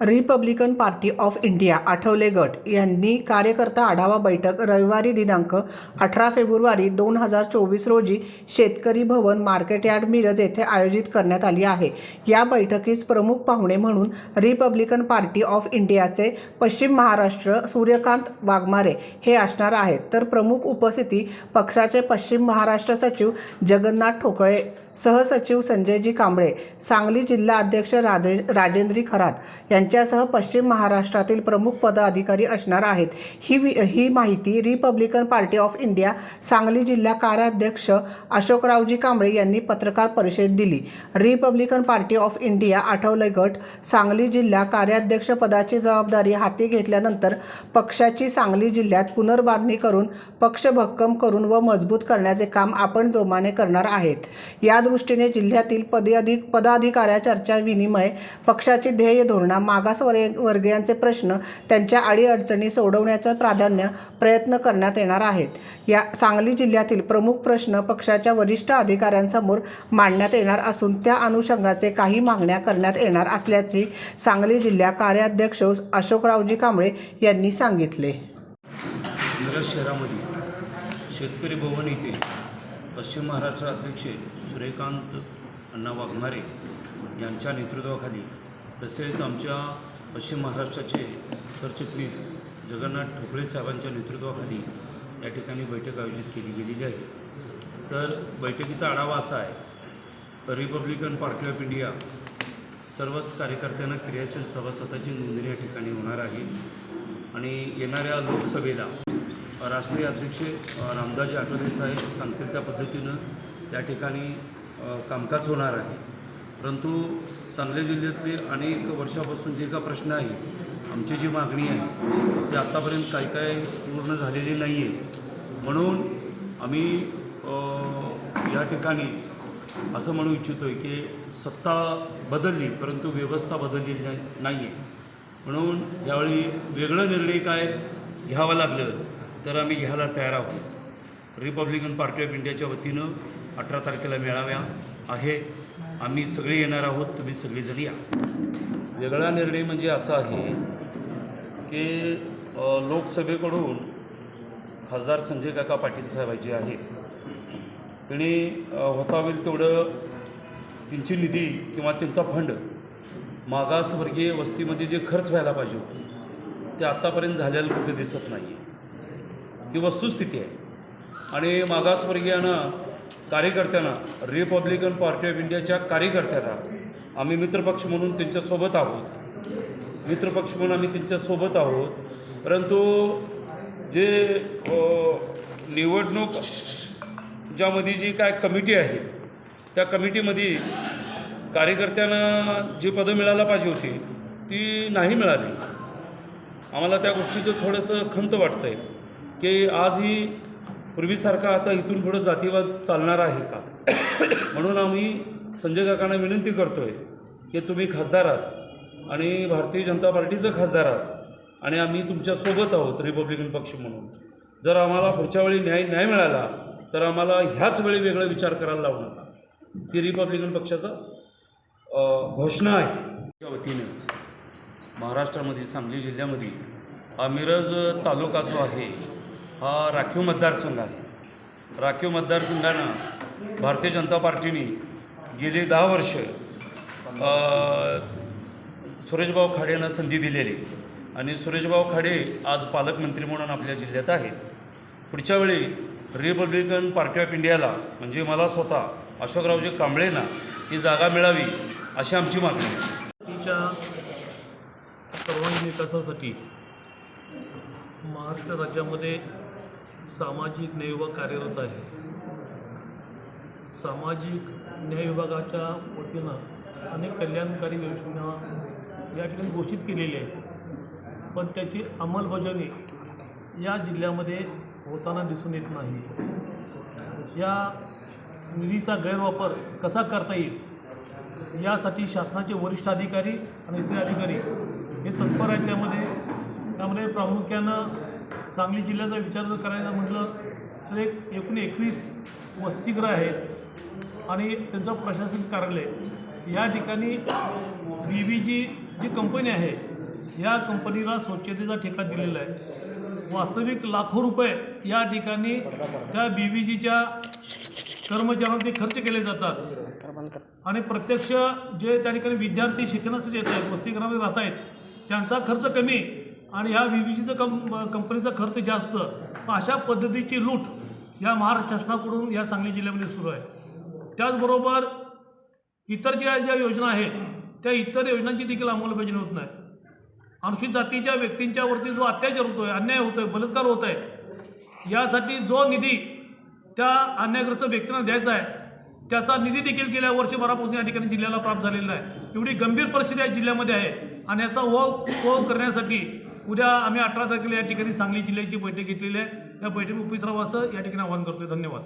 Republican party of India Athawale गट यांनी कार्यकर्ता आढावा बैठक रविवारी दिनांक अठरा फेब्रुवारी दोन हजार चोवीस रोजी शेतकरी भवन मार्केट यार्ड मिरज येथे आयोजित करण्यात आली आहे. या बैठकीस प्रमुख पाहुणे म्हणून रिपब्लिकन पार्टी ऑफ इंडियाचे पश्चिम महाराष्ट्र सूर्यकांत वाघमारे हे असणार आहेत. तर प्रमुख उपस्थिती पक्षाचे पश्चिम महाराष्ट्र सचिव जगन्नाथ ठोकळे सहसचिव संजयजी कांबळे सांगली जिल्हा अध्यक्ष राधे राजेंद्री खरात यांच्यासह पश्चिम महाराष्ट्रातील प्रमुख पदाधिकारी असणार आहेत. ही वि ही माहिती Republican party of India Sangli जिल्हा कार्याध्यक्ष अशोकरावजी कांबळे यांनी पत्रकार परिषदेत दिली. Republican party of India Athawale गट सांगली जिल्हा कार्याध्यक्ष पदाची जबाबदारी हाती घेतल्यानंतर पक्षाची सांगली जिल्ह्यात पुनर्बांधणी करून पक्ष भक्कम करून व मजबूत करण्याचे काम आपण जोमाने करणार आहेत. या दृष्टीने जिल्ह्यातील पदाधिक पदाधिकाऱ्या चर्चा विनिमय पक्षाची ध्येय धोरणा मागास वर्गीयांचे प्रश्न त्यांच्या अडीअडचणी सोडवण्याचं प्राधान्य प्रयत्न करण्यात येणार आहेत. या सांगली जिल्ह्यातील प्रमुख प्रश्न पक्षाच्या वरिष्ठ अधिकाऱ्यांसमोर मांडण्यात येणार असून त्या अनुषंगाचे काही मागण्या करण्यात येणार असल्याची सांगली जिल्हा कार्याध्यक्ष अशोकरावजी कांबळे यांनी सांगितले. मिरज शहरामध्ये शेतकरी भवन येथे पश्चिम महाराष्ट्र अध्यक्ष सूर्यकांत अण्णा वाघमारे यांच्या नेतृत्वाखाली तसेच आमच्या पश्चिम महाराष्ट्राचे सरचिटणीस जगन्नाथ ठोकळे साहेबांच्या नेतृत्वाखाली या ठिकाणी बैठक आयोजित केली गेलेली आहे. तर बैठकीचा आढावा असा आहे रिपब्लिकन पार्टी ऑफ इंडिया सर्वच कार्यकर्त्यांना क्रियाशील सभासदाची नोंदणी या ठिकाणी होणार आहे आणि येणाऱ्या लोकसभेला राष्ट्रीय अध्यक्ष रामदासजी आठवले साहेब सांगतील त्या पद्धतीनं त्या ठिकाणी कामकाज होणार आहे. परंतु सांगली जिल्ह्यातले अनेक वर्षापासून जे का प्रश्न आहे आमची जी मागणी आहे ती आत्तापर्यंत काय काय पूर्ण झालेली नाही आहे म्हणून आम्ही या ठिकाणी असं म्हणू इच्छितो आहे की सत्ता बदलली परंतु व्यवस्था बदलली नाही नाही आहे म्हणून यावेळी वेगळं निर्णय काय घ्यावा लागलं तर आम्ही घ्यायला तयार आहोत. रिपब्लिकन पार्टी ऑफ इंडियाच्या वतीनं अठरा तारखेला मेळाव्या आहे. आम्ही सगळे येणार आहोत. तुम्ही सगळेजण या. वेगळा निर्णय म्हणजे असा आहे की लोकसभेकडून खासदार संजय काका पाटील साहेबांचे आहेत त्यांनी होतावेल होता होईल तेवढं त्यांची निधी किंवा त्यांचा फंड मागासवर्गीय वस्तीमध्ये जे खर्च व्हायला पाहिजे होते ते आत्तापर्यंत झालेलं कुठे दिसत नाही आहे ही वस्तुस्थिती आहे. आणि मागासवर्गीयांना कार्यकर्त्यांना रिपब्लिकन पार्टी ऑफ इंडियाच्या कार्यकर्त्यांना आम्ही मित्रपक्ष म्हणून त्यांच्यासोबत आहोत. मित्रपक्ष म्हणून आम्ही त्यांच्यासोबत आहोत. परंतु जे निवडणूक ज्यामध्ये जी काय कमिटी आहे त्या कमिटीमध्ये कार्यकर्त्यांना जी पदं मिळायला पाहिजे होती ती नाही मिळाली. आम्हाला त्या गोष्टीचं थोडंसं खंत वाटतं आहे की आजही पूर्वीसारखा आता इथून पुढं जातीवाद चालणार आहे का? म्हणून आम्ही संजय काकांना विनंती करतो आहे की तुम्ही खासदार आहात आणि भारतीय जनता पार्टीचं खासदार आहात आणि आम्ही तुमच्यासोबत आहोत रिपब्लिकन पक्ष म्हणून. जर आम्हाला पुढच्या वेळी न्याय न्याय मिळाला तर आम्हाला ह्याच वेळी वेगळा विचार करायला लावू नका. ही रिपब्लिकन पक्षाचं घोषणा आहे. त्या वतीनं महाराष्ट्रामध्ये सांगली जिल्ह्यामध्ये हा मिरज तालुका जो आहे हा राखीव मतदारसंघ आहे. राखीव मतदारसंघानं भारतीय जनता पार्टीने गेली दहा वर्ष सुरेशभाऊ खाडेंना संधी दिलेली आणि सुरेशभाऊ खाडे आज पालकमंत्री म्हणून आपल्या जिल्ह्यात आहेत. पुढच्या वेळी रिपब्लिकन पार्टी ऑफ इंडियाला म्हणजे मला स्वतः अशोकरावजी कांबळेंना ही जागा मिळावी अशी आमची मागणी आहे. तिच्या सर्वांगीण विकासासाठी महाराष्ट्र राज्यामध्ये सामाजिक न्याय विभाग कार्यरत आहे. सामाजिक न्याय विभागाच्या वतीनं अनेक कल्याणकारी योजना या ठिकाणी घोषित केलेल्या आहेत. पण त्याची अंमलबजावणी या जिल्ह्यामध्ये होताना दिसून येत नाही. या निधीचा गैरवापर कसा करता येईल? यासाठी शासनाचे वरिष्ठ अधिकारी आणि इतर अधिकारी हे तत्पर आहेत. त्यामध्ये त्यामध्ये प्रामुख्यानं सांगली जिल्ह्याचा विचार जर करायचा म्हटलं तर एक एकूण एकवीस वसतिगृह आहेत आणि त्यांचं प्रशासकीय कार्यालय. या ठिकाणी बी बी जी जी कंपनी आहे या कंपनीला स्वच्छतेचा ठेका दिलेला आहे. वास्तविक लाखो रुपये या ठिकाणी त्या बी बी जीच्या कर्मचाऱ्यांचे खर्च केले जातात. आणि प्रत्यक्ष जे त्या ठिकाणी विद्यार्थी शिक्षणासाठी येत आहेत वसतिगृहामध्ये राहत आहेत त्यांचा खर्च कमी आणि ह्या बी बी सीचं कं कंपनीचा खर्च जास्त अशा पद्धतीची लूट या महाराष्ट्र शासनाकडून या सांगली जिल्ह्यामध्ये सुरू आहे. त्याचबरोबर इतर ज्या ज्या योजना आहेत त्या इतर योजनांची देखील अंमलबजावणी होत नाही. अनुसूचित जातीच्या व्यक्तींच्यावरती जो अत्याचार होतो आहे अन्याय होतो आहे बलात्कार होत आहे यासाठी जो निधी त्या अन्यायग्रस्त व्यक्तींना द्यायचा आहे त्याचा निधी देखील गेल्या वर्षभरापासून या ठिकाणी जिल्ह्याला प्राप्त झालेला आहे एवढी गंभीर परिस्थिती या जिल्ह्यामध्ये आहे आणि याचा ओघ ओघ करण्यासाठी उद्या आम्ही अठरा तारखेला या ठिकाणी सांगली जिल्ह्याची बैठक घेतलेली आहे. या बैठकीत उपस्थित राहावं असं या ठिकाणी आवाहन करतोय. धन्यवाद.